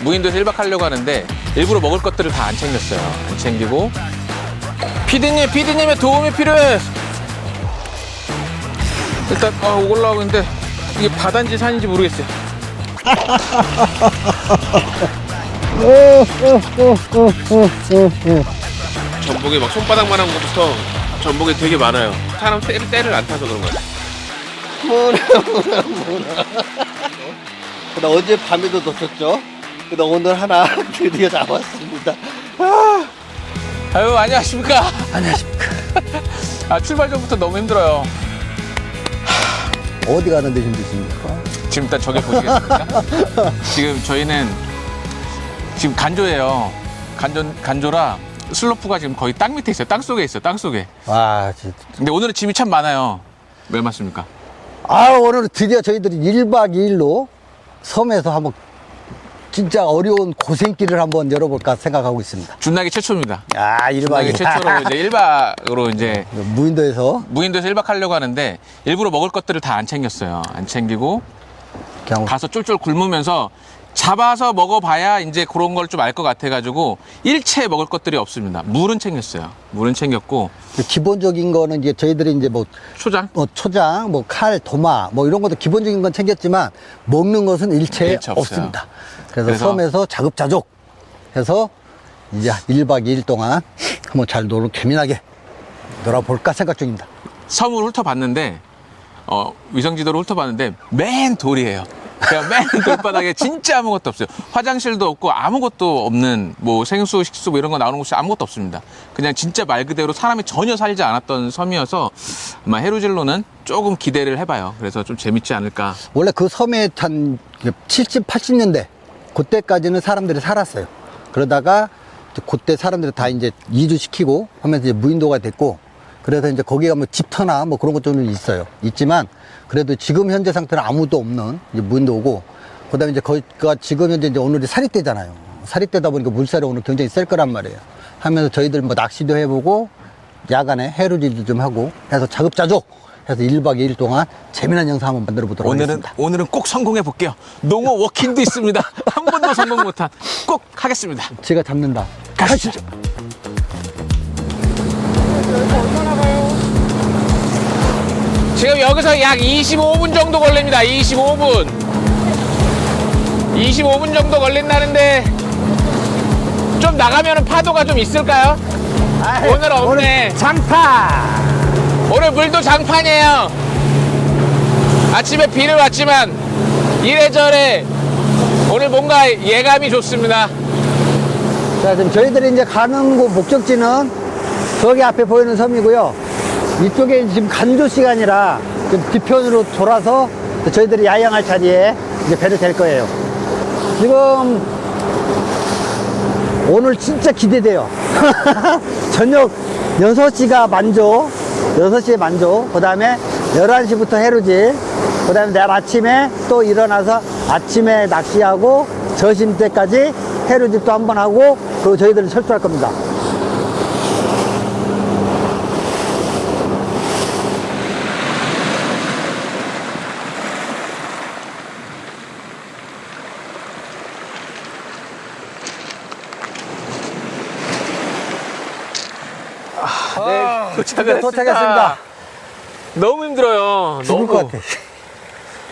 무인도에서 1박 하려고 하는데 일부러 먹을 것들을 다 안 챙겼어요. 안 챙기고 피디님, 피디님의 도움이 필요해. 일단 아, 올라오고 있는데 이게 바다인지 산인지 모르겠어요. 전복이 막 손바닥만한 것부터 전복이 되게 많아요. 사람 때를, 때를 안 타서 그런 거예요. 뭐나 뭐나 뭐나 나 어제 밤에도 놓쳤죠 근데 오늘 하나 드디어 잡았습니다 아유 안녕하십니까. 안녕하십니까. 아 출발 전부터 너무 힘들어요. 어디 가는데 힘드십니까? 지금 일단 저기 보시겠습니까? 지금 저희는 지금 간조예요. 간조 간조라 슬로프가 지금 거의 땅 밑에 있어요. 땅 속에 있어요. 땅 속에. 아 진짜 근데 오늘은 짐이 참 많아요. 왜 맞습니까? 아 오늘 드디어 저희들이 1박 2일로 섬에서 한번 진짜 어려운 고생길을 한번 열어볼까 생각하고 있습니다 준나기 최초입니다. 아 1박 준나기 2일 최초로 이제 1박으로 이제 무인도에서 무인도에서 1박 하려고 하는데 일부러 먹을 것들을 다 안 챙겼어요. 안 챙기고 그냥 가서 쫄쫄 굶으면서 잡아서 먹어봐야 이제 그런 걸 좀 알 것 같아가지고 일체 먹을 것들이 없습니다. 물은 챙겼어요. 물은 챙겼고 기본적인 거는 이제 저희들이 이제 뭐 초장 뭐 초장, 뭐 칼, 도마, 뭐 이런 것도 기본적인 건 챙겼지만 먹는 것은 일체, 일체 없어요. 없습니다. 그래서, 그래서- 섬에서 자급자족 해서 이제 1박 2일 동안 한번 잘 놀, 개민하게 놀아볼까 생각 중입니다. 섬을 훑어봤는데 어, 위성지도를 훑어봤는데 맨 돌이에요. 그냥 맨 돌바닥에 진짜 아무것도 없어요. 화장실도 없고 아무것도 없는 뭐 생수, 식수 뭐 이런 거 나오는 곳이 아무것도 없습니다. 그냥 진짜 말 그대로 사람이 전혀 살지 않았던 섬이어서 아마 헤루질로는 조금 기대를 해봐요. 그래서 좀 재밌지 않을까. 원래 그 섬에 한 70, 80년대 그때까지는 사람들이 살았어요. 그러다가 그때 사람들이 다 이제 이주시키고 하면서 이제 무인도가 됐고 그래서 이제 거기가 뭐 집터나 뭐 그런 것들은 있어요. 있지만 그래도 지금 현재 상태는 아무도 없는 이제 무인도고 그다음에 이제 거기가 지금 현재 이제 오늘이 사립대잖아요. 사립대다 보니까 물살이 오늘 굉장히 셀 거란 말이에요. 하면서 저희들 뭐 낚시도 해보고 야간에 해루질도 좀 하고 해서 자급자족 해서 1박 2일 동안 재미난 영상 한번 만들어 보도록 오늘은 하겠습니다. 오늘은 꼭 성공해 볼게요. 농어 워킹도 있습니다. 한 번도 성공 못한 꼭 하겠습니다. 제가 잡는다. 가시죠. 지금 여기서 약 25분 정도 걸립니다. 25분. 25분 정도 걸린다는데 좀 나가면 파도가 좀 있을까요? 오늘 없네. 장파! 오늘 물도 장판이에요. 아침에 비를 왔지만 이래저래 오늘 뭔가 예감이 좋습니다. 자, 지금 저희들이 이제 가는 곳 목적지는 저기 앞에 보이는 섬이고요. 이쪽에 지금 간조 시간이라 좀 뒤편으로 돌아서 저희들이 야영할 자리에 이제 배를 댈 거예요. 지금 오늘 진짜 기대돼요. 저녁 6시가 만조, 6시에 만조, 그 다음에 11시부터 해루질, 그 다음에 내일 아침에 또 일어나서 아침에 낚시하고 저심 때까지 해루질도 한번 하고 그리고 저희들은 철수할 겁니다. 네, 드디어 도착했습니다. 너무 힘들어요. 죽을 너무. 것 같아.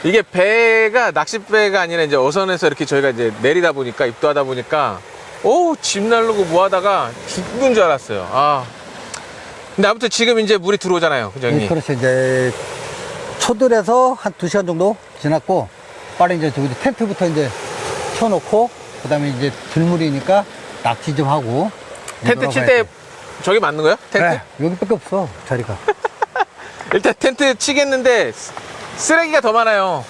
이게 배가 낚싯배가 아니라 이제 어선에서 이렇게 저희가 이제 내리다 보니까 입도하다 보니까 짐 날르고 뭐 하다가 죽는 줄 알았어요. 아. 근데 아무튼 지금 이제 물이 들어오잖아요. 그죠 네, 형님? 그렇죠. 이제 초들에서 한 두 시간 정도 지났고 빨리 이제 저기 텐트부터 이제 쳐놓고 그다음에 이제 들물이니까 낚시 좀 하고 텐트 칠 때 저기 맞는 거예요? 텐트? 그래, 여기밖에 없어 자리가 일단 텐트 치겠는데 쓰- 쓰레기가 더 많아요.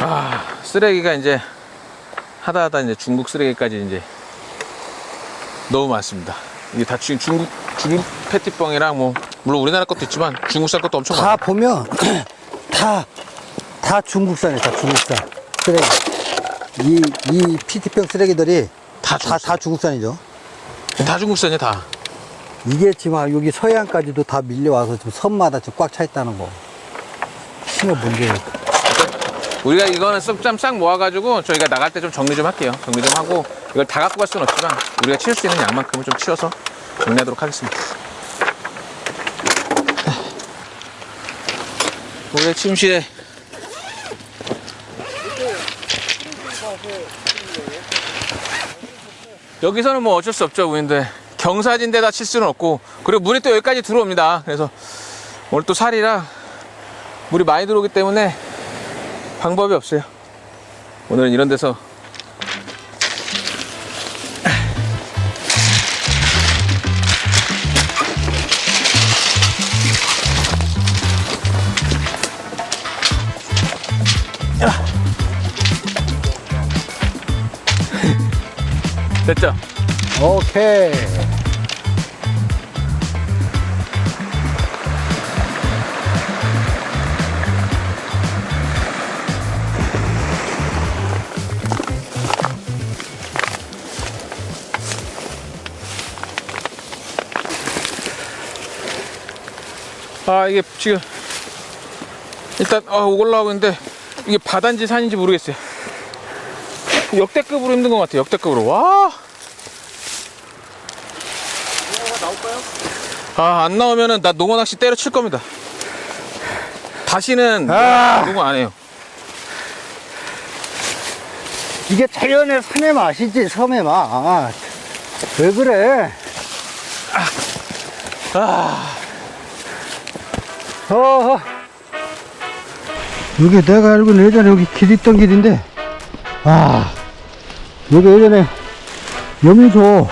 아, 쓰레기가 이제 하다 하다 이제 중국 쓰레기까지 이제 너무 많습니다. 이게 다 지금 중국 중국 페티뻥이랑 뭐 물론 우리나라 것도 있지만 중국산 것도 엄청 다 많아요. 보면 다 다 중국산이에요 다 중국산 쓰레기 이, 이 PT병 쓰레기들이 다 다, 다 중국산. 중국산이죠 다 중국산이야 다. 이게 지금 여기 서해안까지도 다 밀려와서 지금 섬마다 지금 꽉 차 있다는 거거 문제예요. 우리가 이거는 쏙싹 모아가지고 저희가 나갈 때 좀 정리 좀 할게요. 정리 좀 하고 이걸 다 갖고 갈 수는 없지만 우리가 치울 수 있는 양만큼은 좀 치워서 정리하도록 하겠습니다. 우리 침실에 여기서는 뭐 어쩔 수 없죠, 우인데 경사진데다 칠 수는 없고 그리고 물이 또 여기까지 들어옵니다. 그래서 오늘 또 살이라 물이 많이 들어오기 때문에 방법이 없어요. 오늘은 이런 데서 됐죠? 오케이. 아 이게 지금 일단 어, 올라오고 있는데 이게 바다인지 산인지 모르겠어요. 역대급으로 힘든 것 같아요. 역대급으로 와. 아 안 나오면은 나 농어 낚시 때려칠 겁니다. 다시는 아. 농어 안 해요. 이게 자연의 산의 맛이지, 섬의 맛. 왜 그래? 아 어, 여기 내가 알고는 예전에 여기 길 있던 길인데, 아, 여기 예전에 염소,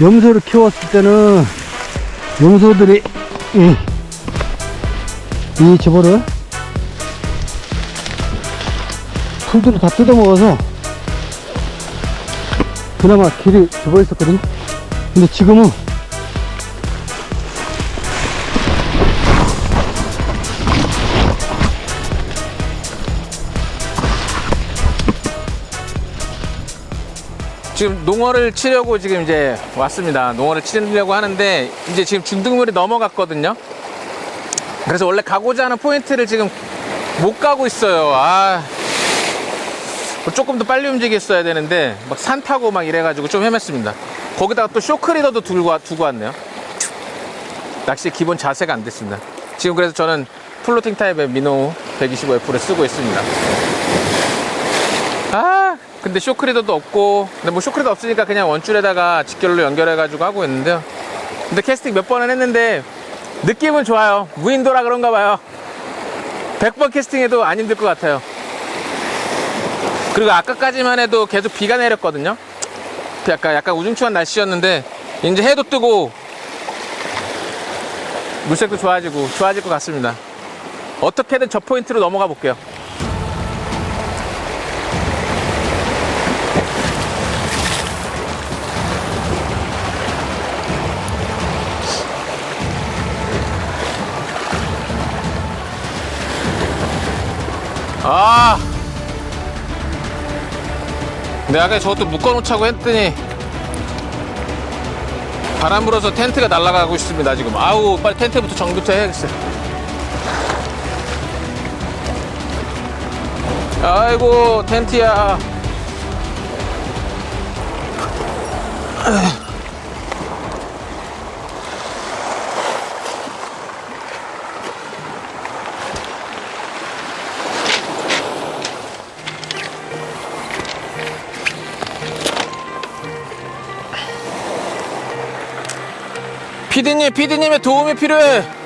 염소를 키웠을 때는 염소들이 이, 이 저거를 풀들을 다 뜯어먹어서 그나마 길이 좁아 있었거든요. 근데 지금은 지금 농어를 치려고 지금 이제 왔습니다. 농어를 치려고 하는데 이제 지금 중등물이 넘어갔거든요. 그래서 원래 가고자 하는 포인트를 지금 못 가고 있어요. 아. 조금 더 빨리 움직였어야 되는데 막 산 타고 막 이래가지고 좀 헤맸습니다. 거기다가 또 쇼크리더도 두고, 와- 두고 왔네요. 낚시 기본 자세가 안 됐습니다. 지금 그래서 저는 플로팅 타입의 미노 125F를 쓰고 있습니다. 아 근데 쇼크리더도 없고 근데 뭐 쇼크리더 없으니까 그냥 원줄에다가 직결로 연결해가지고 하고 있는데요. 근데 캐스팅 몇 번은 했는데 느낌은 좋아요. 무인도라 그런가 봐요. 100번 캐스팅해도 안 힘들 것 같아요. 그리고 아까까지만 해도 계속 비가 내렸거든요. 약간 약간 우중충한 날씨였는데 이제 해도 뜨고 물색도 좋아지고 좋아질 것 같습니다. 어떻게든 저 포인트로 넘어가 볼게요 내가 저것도 묶어놓자고 했더니 바람 불어서 텐트가 날아가고 있습니다 지금. 아우 빨리 텐트부터 정비부터 해야겠어요. 아이고 텐트야. 피디님, 피디님의 도움이 필요해.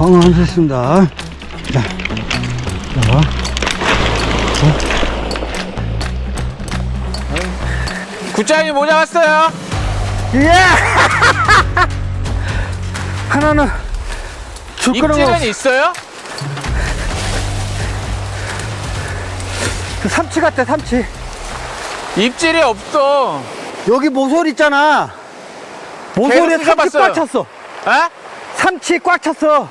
방어하셨습니다. 자, 자, 굿장님 모자 왔어요. 예! 하나는 거, 입질은 있어요? 그 삼치 같아, 삼치. 입질이 없어. 여기 모서리 있잖아. 모서리에 삼치 쑤셔봤어요. 꽉 찼어. 아? 삼치 꽉 찼어.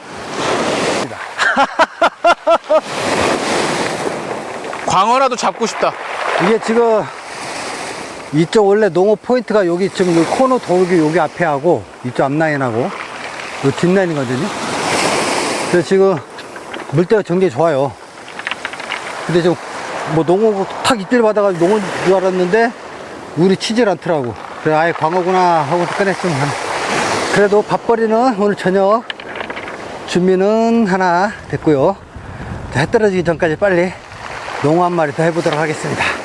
광어라도 잡고 싶다. 이게 지금 이쪽 원래 농업 포인트가 여기 지금 요 코너 돌기 여기 앞에 하고 이쪽 앞라인하고 요 뒷라인이거든요. 그래서 지금 물때가 전개 좋아요. 근데 지금 뭐 농어 탁 입질 받아가지고 농어인 줄 알았는데 물이 치질 않더라고. 그래 아예 광어구나 하고 꺼냈지만 그래도 밥벌이는 오늘 저녁 준비는 하나 됐고요. 자, 해 떨어지기 전까지 빨리 농어 한 마리 더 해보도록 하겠습니다.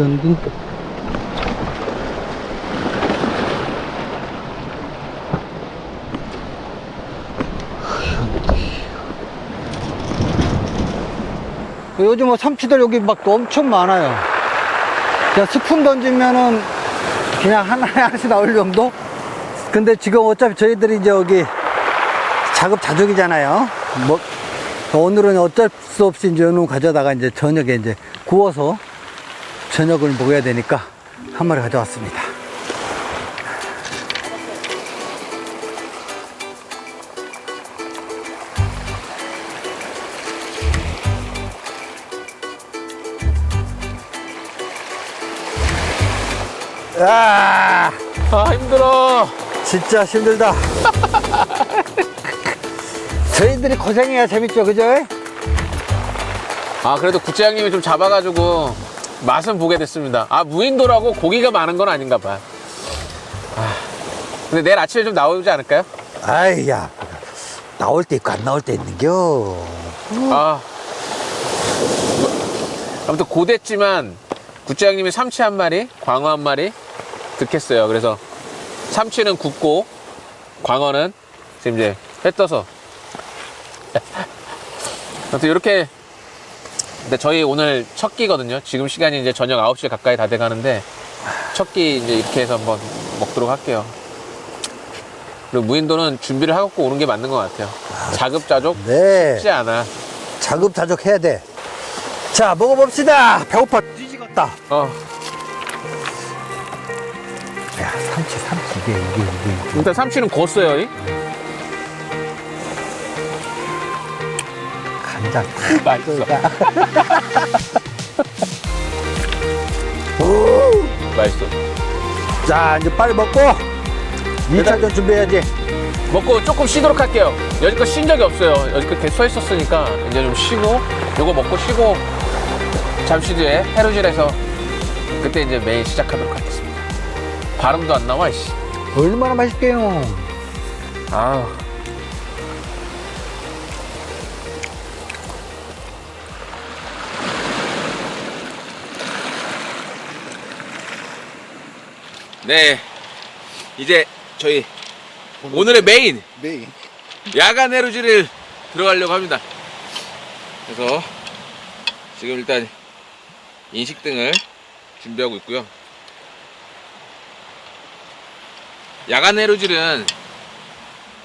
연비 요즘 뭐 삼치들 여기 막 엄청 많아요. 그냥 스푼 던지면은 그냥 하나에 하나씩 나올 정도? 근데 지금 어차피 저희들이 이제 여기 자급자족이잖아요. 뭐, 오늘은 어쩔 수 없이 이제 연우 가져다가 이제 저녁에 이제 구워서 저녁을 먹어야 되니까 한 마리 가져왔습니다. 아, 아, 힘들어. 진짜 힘들다. 저희들이 고생해야 재밌죠, 그죠? 아, 그래도 구찌장님이 좀 잡아가지고 맛은 보게 됐습니다. 아, 무인도라고 고기가 많은 건 아닌가 봐. 아, 근데 내일 아침에 좀 나오지 않을까요? 아이, 야. 나올 때 있고 안 나올 때 있는겨. 아. 아무튼 고됐지만 구찌장님이 삼치 한 마리, 광어 한 마리 득했어요. 그래서 삼치는 굽고 광어는 지금 이제 회 떠서 아무튼 이렇게 근데 저희 오늘 첫 끼거든요. 지금 시간이 이제 저녁 9시 가까이 다 돼 가는데 첫 끼 이제 이렇게 해서 한번 먹도록 할게요. 그리고 무인도는 준비를 하고 오는 게 맞는 것 같아요. 자급자족 네. 쉽지 않아. 자급자족 해야 돼. 자, 먹어봅시다. 배고파 뒤지겠다. 어. 야, 삼치, 삼치. 이게, 이게, 이게. 일단 삼치는 걷어요. 이? 간장. 맛있어. 오! 맛있어. 자, 이제 빨리 먹고 2차전 준비해야지. 먹고 조금 쉬도록 할게요. 여지껏 쉰 적이 없어요. 여지껏 계속 서 있었으니까 이제 좀 쉬고 요거 먹고 쉬고 잠시 뒤에 해루질에서 그때 이제 메인 시작하도록 하겠습니다. 발음도 안 나와 씨. 얼마나 맛있게요. 아. 네. 이제 저희 오늘의 메인 네. 야간 해루질을 들어가려고 합니다. 그래서 지금 일단 인식등을 준비하고 있고요. 야간 해루질은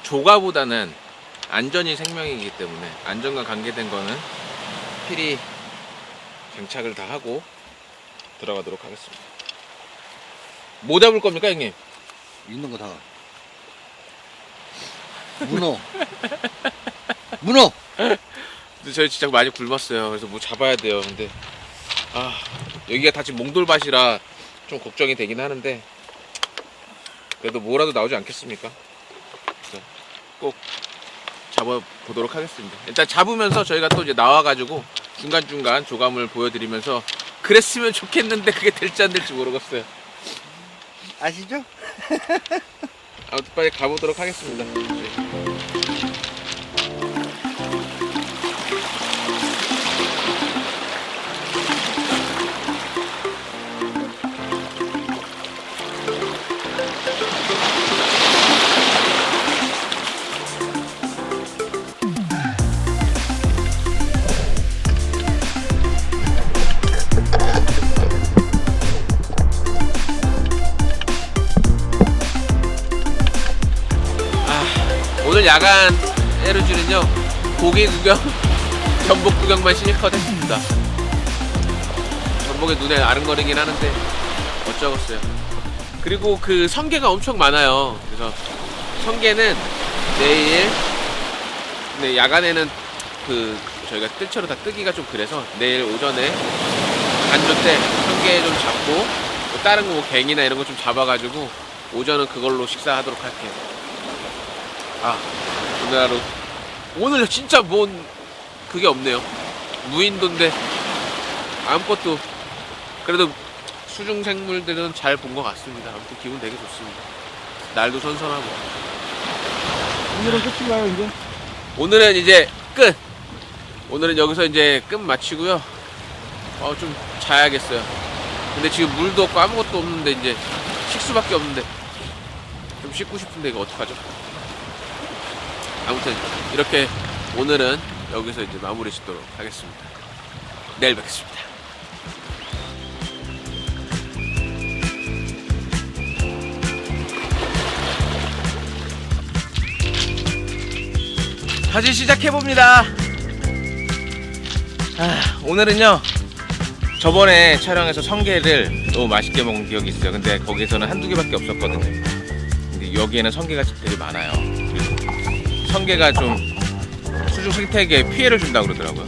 조가보다는 안전이 생명이기 때문에 안전과 관계된 거는 필히 장착을 다 하고 들어가도록 하겠습니다. 뭐 잡을 겁니까, 형님? 있는 거 다. 문어. 문어. 근데 저희 진짜 많이 굶었어요. 그래서 뭐 잡아야 돼요. 근데 아 여기가 다 지금 몽돌밭이라 좀 걱정이 되긴 하는데 그래도 뭐라도 나오지 않겠습니까? 그래서 꼭 잡아 보도록 하겠습니다. 일단 잡으면서 저희가 또 이제 나와가지고 중간 중간 조감을 보여드리면서 그랬으면 좋겠는데 그게 될지 안 될지 모르겠어요. 아시죠? 아무튼 빨리 가보도록 하겠습니다. 야간 에르주는요 고기 구경, 전복 구경만 실컷 했습니다. 전복의 눈에 아른거리긴 하는데 어쩌겠어요. 그리고 그 성게가 엄청 많아요. 그래서 성게는 내일 네, 야간에는 그 저희가 뜰채로 다 뜨기가 좀 그래서 내일 오전에 간조 때 성게 좀 잡고 또 다른 거뭐 갱이나 이런 거 좀 잡아가지고 오전은 그걸로 식사하도록 할게요. 아 하루. 오늘 진짜 뭔 그게 없네요. 무인도인데 아무것도. 그래도 수중 생물들은 잘 본 것 같습니다. 아무튼 기분 되게 좋습니다. 날도 선선하고. 오늘은 끝인가요 이제? 오늘은 이제 끝! 오늘은 여기서 이제 끝 마치고요. 어 좀 자야겠어요. 근데 지금 물도 없고 아무것도 없는데 이제 식수밖에 없는데. 좀 씻고 싶은데 이거 어떡하죠? 아무튼 이렇게 오늘은 여기서 이제 마무리 짓도록 하겠습니다. 내일 뵙겠습니다. 다시 시작해봅니다. 아, 오늘은요, 저번에 촬영해서 성게를 너무 맛있게 먹은 기억이 있어요. 근데 거기서는 한두 개밖에 없었거든요. 근데 여기에는 성게가 되게 많아요. 성게가 좀 수중 생태계에 피해를 준다 그러더라고요.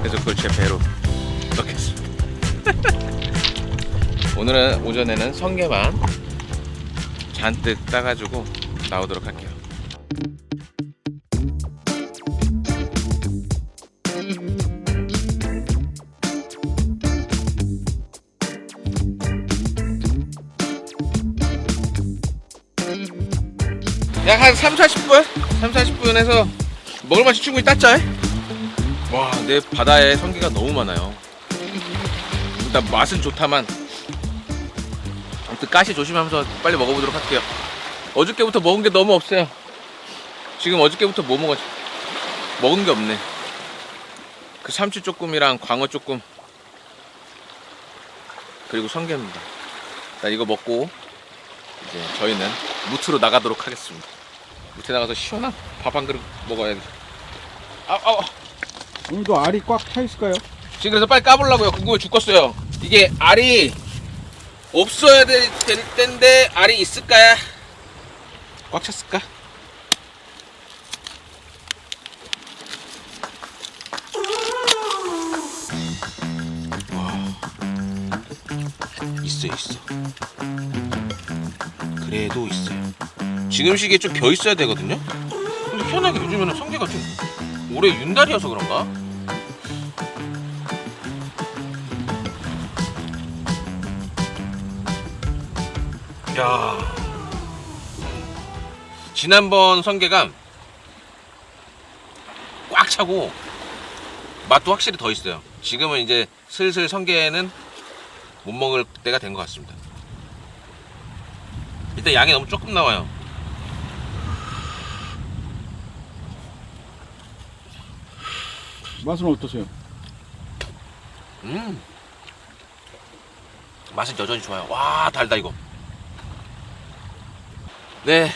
그래서 그걸 제 배로 넣겠습니다. 오늘은 오전에는 성게만 잔뜩 따가지고 나오도록 할게요. 약 한 3, 40분? 3, 40분 해서 먹을 맛이 충분히 땄죠? 와, 내 바다에 성게가 너무 많아요. 일단 맛은 좋다만 아무튼 가시 조심하면서 빨리 먹어보도록 할게요. 어저께부터 먹은 게 너무 없어요. 지금 어저께부터 뭐 먹었지? 먹은 게 없네. 그 참치 조금이랑 광어 조금 그리고 성게입니다. 일단 이거 먹고 이제 저희는 무트로 나가도록 하겠습니다. 무트에 나가서 시원한 밥 한 그릇 먹어야지. 아, 아, 아. 오늘도 알이 꽉 차 있을까요? 지금 그래서 빨리 까보려고요. 궁금해 죽겠어요. 이게 알이 없어야 될, 될 텐데 알이 있을까요? 꽉 찼을까? 와. 있어 있어. 그래도 있어요. 지금 시기에 좀 벼 있어야 되거든요. 근데 희한하게 요즘에는 성게가 좀 올해 윤달이어서 그런가? 야 지난번 성게가 꽉 차고 맛도 확실히 더 있어요. 지금은 이제 슬슬 성게는 못 먹을 때가 된 것 같습니다. 일단 양이 너무 조금 나와요. 맛은 어떠세요? 음 맛은 여전히 좋아요. 와 달다 이거. 네,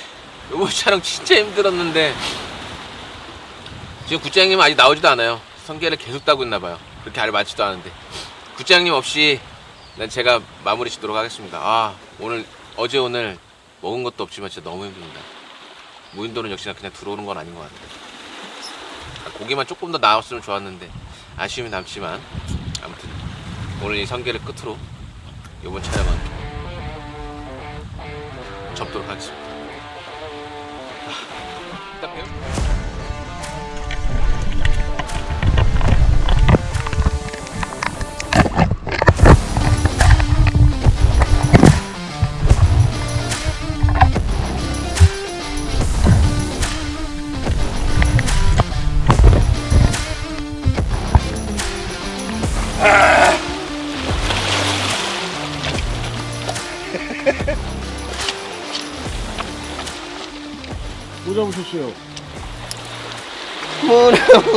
이번 촬영 진짜 힘들었는데 지금 구장님 아직 나오지도 않아요. 성게를 계속 따고 있나 봐요. 그렇게 알 많지도 않은데 구장님 없이 난 제가 마무리 짓도록 하겠습니다. 아 오늘 어제 오늘 먹은 것도 없지만 진짜 너무 힘듭니다. 무인도는 역시나 그냥 들어오는 건 아닌 것 같아요. 아, 고기만 조금 더 나왔으면 좋았는데 아쉬움이 남지만 아무튼 오늘 이 성게를 끝으로 이번 촬영은 접도록 하겠습니다. 아, 이따 봬요.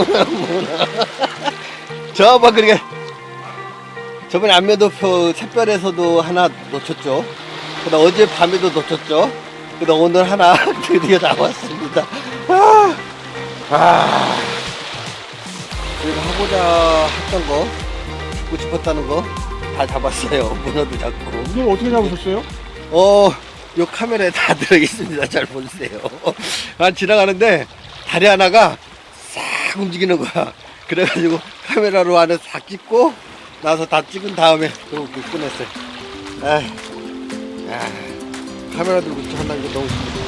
저 봐 그러게 저번에 안면도표 샛별에서도 하나 놓쳤죠 그다음 어제 밤에도 놓쳤죠 그다음 오늘 하나 드디어 나왔습니다 아, 아. 그래도 하고자 했던 거 잡고 싶었다는 거 다 잡았어요 문어도 잡고 오늘 어떻게 잡으셨어요? 어, 요 카메라에 다 들어있습니다. 잘 보세요. 아, 지나가는데 다리 하나가 싹 움직이는 거야. 그래가지고 카메라로 안에 싹 찍고 나서 다 찍은 다음에 그러고 꺼냈어요. 아, 야, 카메라 들고 한다는 게 너무 힘들어.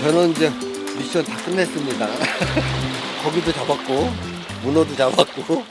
저는 이제 미션 다 끝냈습니다. 고기도 잡았고, 문어도 잡았고,